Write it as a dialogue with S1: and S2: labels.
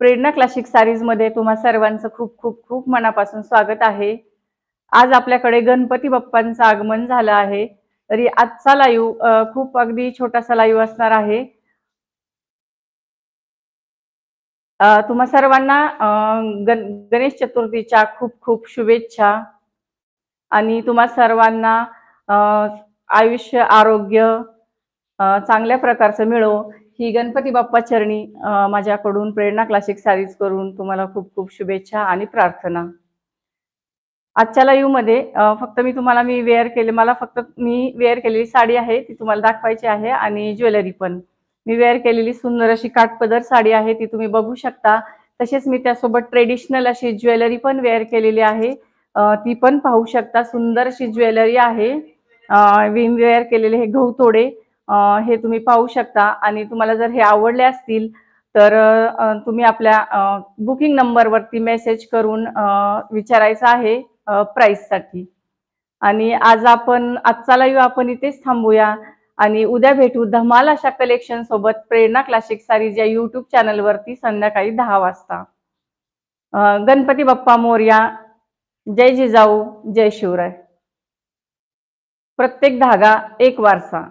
S1: प्रेरणा classic सारीजमध्ये तुम्हा सर्वांचं खूप खूप खूप मनापासून स्वागत आहे. आज आपल्याकडे गणपती बाप्पांचं आगमन झालं आहे. तरी आजचा लाईव्ह खूप अगदी छोटासा लाईव्ह असणार आहे. तुम्हा सर्वांना गण गणेश चतुर्थीच्या खूप खूप शुभेच्छा. आणि तुम्हा सर्वांना आयुष्य आरोग्य चांगल्या प्रकारचं मिळो. ही गणपती बाप्पा चरणी माझ्याकडून प्रेरणा क्लासिक सारीज करून तुम्हाला खूप खूप शुभेच्छा आणि प्रार्थना. आजच्या लाईव्हमध्ये फक्त मी तुम्हाला मी वेअर केले मला फक्त मी वेअर केलेली साडी आहे ती तुम्हाला दाखवायची आहे आणि ज्वेलरी पण. मी वेअर केलेली सुंदर अशी काठपदर साडी आहे ती तुम्ही बघू शकता. तसेच मी त्यासोबत ट्रेडिशनल अशी ज्वेलरी पण वेअर केलेली आहे. ती पण पाहू शकता सुंदर अशी ज्वेलरी आहे. विम वेअर केलेले हे गहू थोडे हे तुम्ही पाहू शकता. आणि तुम्हाला जर हे आवडले असतील तर तुम्ही आपल्या बुकिंग नंबरवरती मेसेज करून विचारायचं आहे प्राईससाठी आणि आज आपण आजचा लाईव्ह आपण इथेच थांबूया. आणि उद्या भेटू धमाल अशा कलेक्शन सोबत प्रेरणा क्लासिक सारीज या युट्यूब चॅनलवरती संध्याकाळी दहा वाजता. गणपती बाप्पा मोर्या जय जिजाऊ जय शिवराय. प्रत्येक धागा एक वारसा.